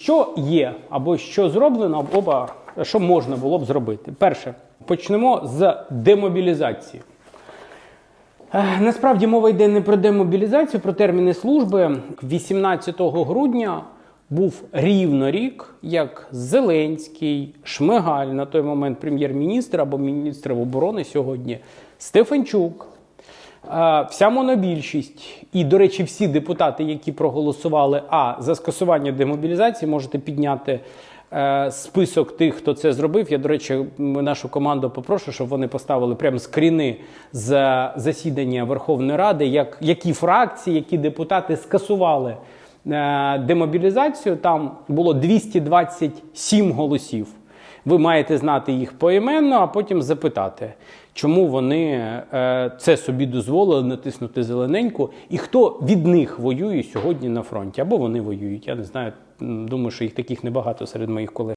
Що є або що зроблено, або що можна було б зробити? Перше, почнемо з демобілізації. Е, Насправді мова йде не про демобілізацію, про терміни служби. 18 грудня був рівно рік, як Зеленський, Шмигаль, на той момент прем'єр-міністр або міністр оборони сьогодні, Стефанчук, вся монобільшість і, до речі, всі депутати, які проголосували а за скасування демобілізації, можете підняти е, список тих, хто це зробив. Я, до речі, нашу команду попрошу, щоб вони поставили прямо скріни з засідання Верховної Ради, як, які фракції, які депутати скасували е, демобілізацію. Там було 227 голосів. Ви маєте знати їх поіменно, а потім запитати, чому вони е, це собі дозволили натиснути зелененьку, і хто від них воює сьогодні на фронті, або вони воюють. Я не знаю. Думаю, що їх таких небагато серед моїх колег.